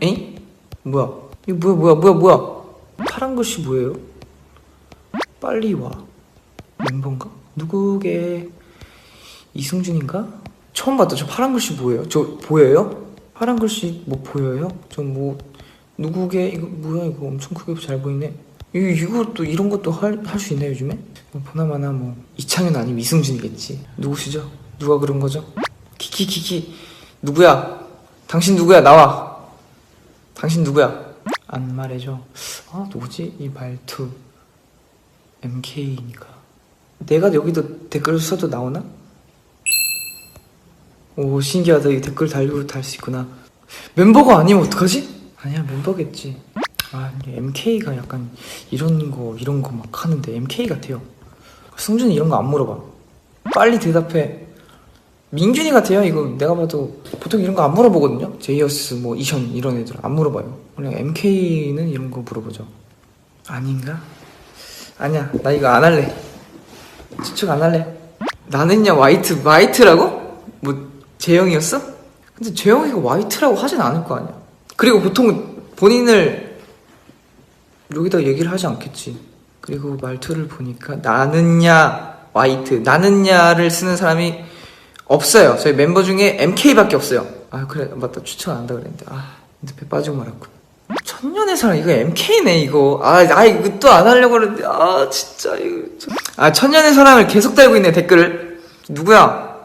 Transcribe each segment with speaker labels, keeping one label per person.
Speaker 1: 에잉? 뭐야? 이거 뭐야 뭐야 뭐야 뭐야? 파란 글씨 뭐예요? 빨리 와. 멤버인가? 누구게? 이승준인가? 처음 봤다. 저 파란 글씨 뭐예요? 저 보여요? 파란 글씨 뭐 보여요? 저 뭐 누구게? 이거 뭐야 이거 엄청 크게 잘 보이네. 이거 이거 또 이런 것도 할할수 있나 요즘에? 뭐 보나마나 뭐 이창현 아니면 이승준이겠지. 누구시죠? 누가 그런 거죠? 키키키키 누구야? 당신 누구야? 나와. 당신 누구야? 안 말해줘. 아 누구지? 이 말투 MK니까. 내가 여기도 댓글을 써도 나오나? 오 신기하다. 이 댓글 달고 달 수 있구나. 멤버가 아니면 어떡하지? 아니야 멤버겠지. 아 MK가 약간 이런 거 이런 거 막 하는데 MK 같아요. 승준이 이런 거 안 물어봐. 빨리 대답해. 민균이 같아요. 이거 내가 봐도 보통 이런 거 안 물어보거든요. 제이어스 뭐 이션 이런 애들 안 물어봐요. 그냥 MK는 이런 거 물어보죠. 아닌가? 아니야 나 이거 안 할래. 추측 안 할래. 나는야 화이트 화이트라고? 뭐 재영이었어? 근데 재영이가 화이트라고 하진 않을 거 아니야. 그리고 보통 본인을 여기다 얘기를 하지 않겠지. 그리고 말투를 보니까 나는야 화이트 나는야를 쓰는 사람이 없어요. 저희 멤버 중에 MK밖에 없어요. 아 그래. 맞다. 추천 안 한다 그랬는데. 아 배 빠지고 말았군. 천년의 사랑. 이거 MK네 이거. 아, 아 이거 또 안 하려고 그랬는데. 아 진짜 이거 참- 아 천년의 사랑을 계속 달고 있네 댓글을. 누구야?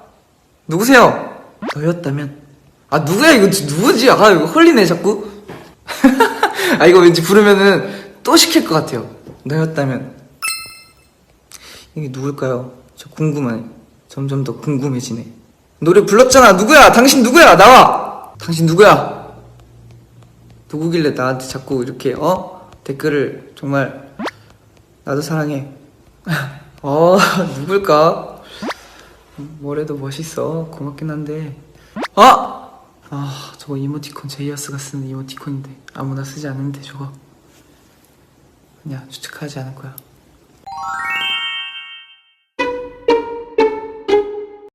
Speaker 1: 누구세요? 너였다면. 아 누구야? 이거 누구지? 아 이거 홀리네 자꾸. 아 이거 왠지 부르면은 또 시킬 것 같아요. 너였다면. 이게 누굴까요? 저 궁금하네 점점 더 궁금해지네. 노래 불렀잖아. 누구야? 당신 누구야? 나와! 당신 누구야? 누구길래 나한테 자꾸 이렇게 어? 댓글을 정말 나도 사랑해. 어 누굴까? 뭐래도 멋있어. 고맙긴 한데. 아! 아 저거 이모티콘 제이어스가 쓰는 이모티콘인데 아무나 쓰지 않는데 저거. 그냥 추측하지 않을 거야